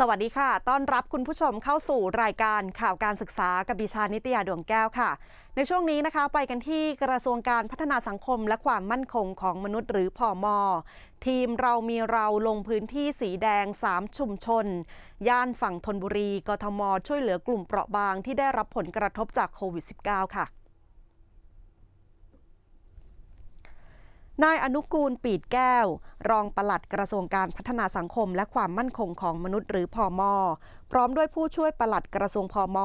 สวัสดีค่ะ ต้อนรับคุณผู้ชมเข้าสู่รายการข่าวการศึกษากับดิฉันนิตยาดวงแก้วค่ะ ในช่วงนี้นะคะ ไปกันที่กระทรวงการพัฒนาสังคมและความมั่นคงของมนุษย์หรือพอมทีมเรามีเราลงพื้นที่สีแดง 3 ชุมชน ย่านฝั่งธนบุรี กทม ช่วยเหลือกลุ่มเปราะบางที่ได้รับผลกระทบจากโควิด -19 ค่ะ นายอนุกูลปีดแก้ว รองปลัดกระทรวงการพัฒนาสังคมและความมั่นคงของมนุษย์หรือพอมพร้อมด้วยผู้ช่วยปลัดกระทรวงพอม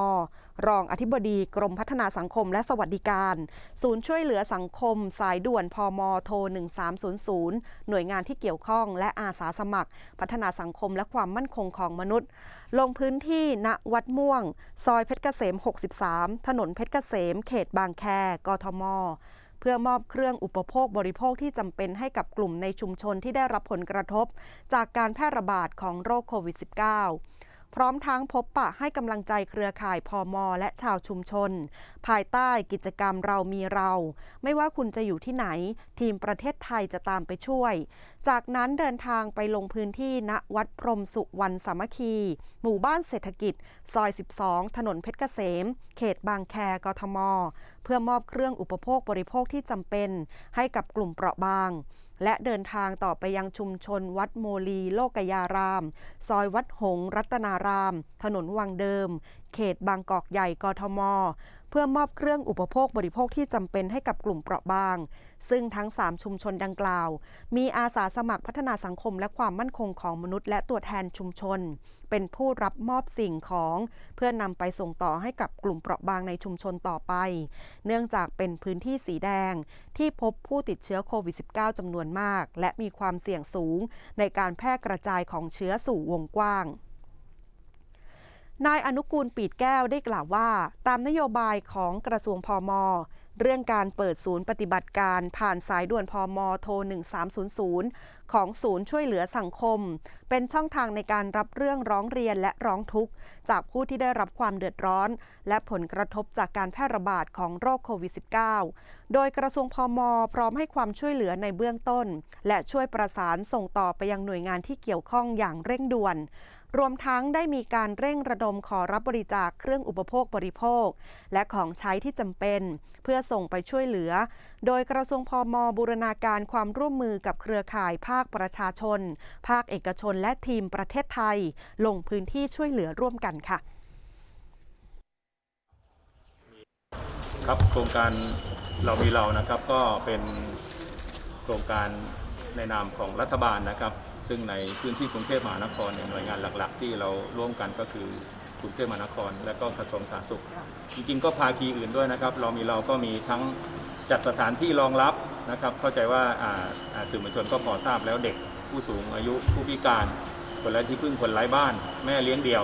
รองอธิบดีกรมพัฒนาสังคมและสวัสดิการ ศูนย์ช่วยเหลือสังคม สายด่วนพอมโทร 1300 หน่วยงานที่เกี่ยวข้องและอาสาสมัคร พัฒนาสังคมและความมั่นคงของมนุษย์ ลงพื้นที่ณวัดม่วง ซอยเพชรเกษม 63 ถนนเพชรเกษม เขตบางแค กทม เพื่อมอบเครื่องอุปโภคบริโภคที่จำเป็นให้กับกลุ่มในชุมชนที่ได้รับผลกระทบ จากการแพร่ระบาดของโรคโควิด -19 พร้อมทั้งพบปะให้กำลังใจเครือข่ายพอมอและชาวชุมชน ภายใต้กิจกรรมเรามีเรา ไม่ว่าคุณจะอยู่ที่ไหน ทีมประเทศไทยจะตามไปช่วย จากนั้นเดินทางไปลงพื้นที่ณวัดพรมสุวรรณสามัคคี หมู่บ้านเศรษฐกิจ ซอย 12 ถนนเพชรเกษม เขตบางแคกทม เพื่อมอบเครื่องอุปโภคบริโภคที่จำเป็น ให้กับกลุ่มเปราะบาง และเดินทางต่อไปยังชุมชนวัดโมลีโลกยาราม ซอยวัดหงรัตนาราม ถนนวังเดิม เขตบางกอกใหญ่กทม เพื่อมอบเครื่องอุปโภคบริโภคที่จำเป็นให้กับกลุ่มเปราะบาง ซึ่งทั้ง 3 ชุมชนดังกล่าว มีอาสาสมัครพัฒนาสังคมและความมั่นคงของมนุษย์ และตัวแทนชุมชน เป็นผู้รับมอบสิ่งของ เพื่อนำไปส่งต่อให้กับกลุ่มเปราะบางในชุมชนต่อไป เนื่องจากเป็นพื้นที่สีแดง ที่พบผู้ติดเชื้อโควิด -19 จำนวนมาก และมีความเสี่ยงสูง ในการแพร่กระจายของเชื้อสู่วงกว้าง นายอนุกูลปีดแก้วได้กล่าวว่า ตามนโยบายของกระทรวงพอมเรื่องการเปิดศูนย์ปฏิบัติการผ่านสายด่วนพอมโทร 1300 ของศูนย์ช่วยเหลือสังคม เป็นช่องทางในการรับเรื่องร้องเรียนและร้องทุกข์ จากผู้ที่ได้รับความเดือดร้อน และผลกระทบจากการแพร่ระบาดของโรคโควิด -19 โดยกระทรวงพอมพร้อมให้ความช่วยเหลือในเบื้องต้น และช่วยประสานส่งต่อไปยังหน่วยงานที่เกี่ยวข้องอย่างเร่งด่วน รวมทั้งได้มีการเร่งระดมขอรับบริจาคเครื่องอุปโภคบริโภค และของใช้ที่จำเป็น เพื่อส่งไปช่วยเหลือ โดยกระทรวงพอมบูรณาการความร่วมมือกับเครือข่ายภาคประชาชน ภาคเอกชนและทีมประเทศไทย ลงพื้นที่ช่วยเหลือร่วมกันค่ะ ครับโครงการเรามีเรานะครับก็เป็นโครงการในนามของรัฐบาลนะครับ ซึ่งในพื้นที่กรุงเทพมหานครเนี่ยหน่วยงานหลัก ๆ ที่เราร่วมกันก็คือกรุงเทพมหานคร และก็กระทรวงสาธารณสุข จริงๆ ก็ภาคีอื่นด้วยนะครับ เรามีเราก็มีทั้งจัดสถานที่รองรับนะครับ เข้าใจว่าาาสื่อมวลชนก็พอทราบแล้วเด็กผู้สูงอายุผู้พิการ คนไร้ที่พึ่งคนไร้บ้าน แม่เลี้ยงเดี่ยว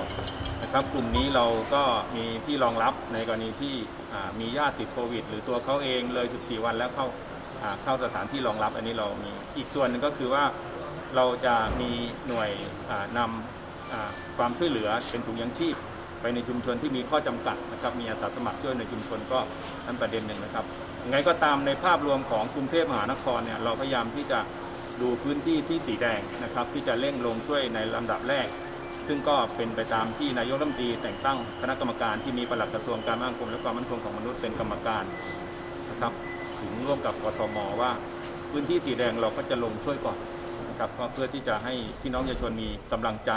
นะครับ กลุ่มนี้เราก็มีที่รองรับในกรณีที่มีญาติติดโควิด หรือตัวเขาเองเลย 14 วันแล้วเข้าาเข้าสถานที่รองรับ อันนี้เรามีอีกส่วนหนึ่งก็คือว่า เราจะมีหน่วยนำความช่วยเหลือเป็นถุงยังชีพ ไปในชุมชนที่มีข้อจำกัดนะครับ มีอาสาสมัครช่วยในชุมชนก็นั่นประเด็นหนึ่งนะครับยังไงก็ตามในภาพรวมของกรุงเทพมหานครเนี่ยเราพยายามที่จะดูพื้นที่ที่สีแดงนะครับ ที่จะเร่งลงช่วยในลำดับแรก ซึ่งก็เป็นไปตามที่นายกรัฐมนตรีแต่งตั้งคณะกรรมการที่มีปลัดกระทรวงการมั่นคงและความมั่นคงของมนุษย์เป็นกรรมการนะครับถึงร่วมกับกทมว่า พื้นที่สีแดงเราก็จะลงช่วยก่อน นะครับก็เพื่อที่จะให้พี่น้องประชาชนมีกำลังใจ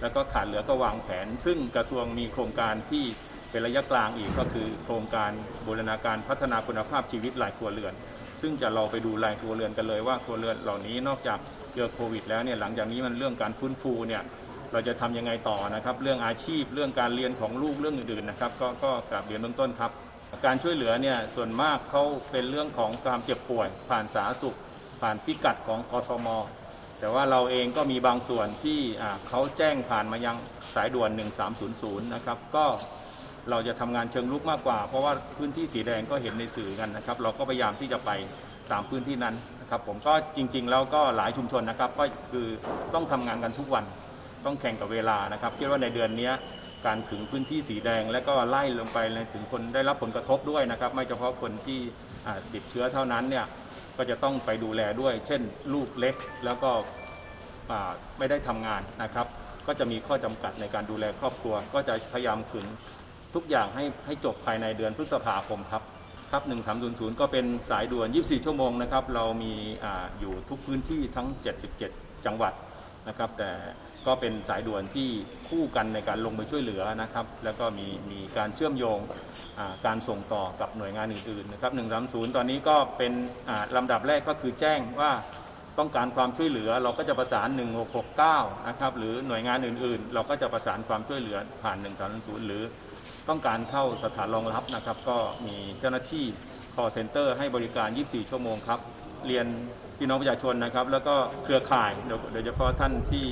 แล้วก็ขาดเหลือก็วางแผน ซึ่งกระทรวงมีโครงการที่เป็นระยะกลางอีกก็คือ โครงการบูรณาการพัฒนาคุณภาพชีวิตหลายครัวเรือน ซึ่งจะเราไปดูรายครัวเรือนกันเลยว่าครัวเรือนเหล่านี้นอกจากเจอโควิด แล้วเนี่ยหลังจากนี้มันเรื่องการฟื้นฟูเนี่ยเราจะทำยังไงต่อนะครับ เรื่องอาชีพเรื่องการเรียนของลูกเรื่องอื่นๆนะครับ ก็ก็กราบเรียนเบื้องต้นครับ การช่วยเหลือเนี่ยส่วนมากเขาเป็นเรื่องของความเจ็บป่วย ผ่านสาธารณสุข ผ่านพิกัดของกทม แต่ว่าเราเองก็มีบางส่วนที่เขาแจ้งผ่านมายังสายด่วน 1300 นะครับ ก็เราจะทำงานเชิงลุกมากกว่า เพราะว่าพื้นที่สีแดงก็เห็นในสื่อกันนะครับ เราก็พยายามที่จะไปตามพื้นที่นั้นนะครับ ผมก็จริง ๆ แล้วก็หลายชุมชนนะครับ ก็คือต้องทำงานกันทุกวัน ต้องแข่งกับเวลานะครับคิดว่าในเดือนนี้การถึงพื้นที่สีแดง และก็ไล่ลงไปในถึงคนได้รับผลกระทบด้วยนะครับ ไม่เฉพาะคนที่ติดเชื้อเท่านั้นเนี่ย ก็จะต้องไปดูแลด้วย เช่น ลูกเล็กแล้วก็ไม่ได้ทำงานนะครับ ก็จะมีข้อจำกัดในการดูแลครอบครัว ก็จะพยายามขึงทุกอย่างให้ให้จบภายในเดือนพฤษภาคมครับครับ1300 ก็เป็นสายด่วน 24 ชั่วโมงนะครับ เรามีออยู่ทุกพื้นที่ทั้ง 77 จังหวัด นะครับ แต่ก็เป็นสายด่วนที่คู่กันในการลงไปช่วยเหลือนะครับ แล้วก็มีมีการเชื่อมโยงการส่งต่อกับหน่วยงานอื่นๆนะครับ130 ตอนนี้ก็เป็นลำดับแรกก็คือแจ้งว่าต้องการความช่วยเหลือเราก็จะประสาน 1669 นะครับหรือหน่วยงานอื่นๆ เราก็จะประสานความช่วยเหลือผ่าน 1300 หรือต้องการเข้าสถานรองรับนะครับ ก็มีเจ้าหน้าที่ call center ให้บริการ 24 ชั่วโมงครับ เรียน พี่น้องประชาชนนะครับ แล้วก็เครือข่ายโดยโดยเฉพาะท่านที่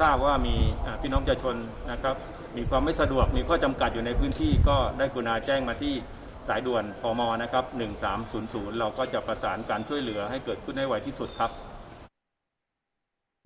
ทราบว่ามีพี่น้องประชาชนนะครับ มีความไม่สะดวกมีข้อจำกัดอยู่ในพื้นที่ก็ได้กรุณาแจ้งมาที่สายด่วนพมนะครับ 1300 เราก็จะประสานการช่วยเหลือให้เกิดขึ้นให้ไวที่สุดครับ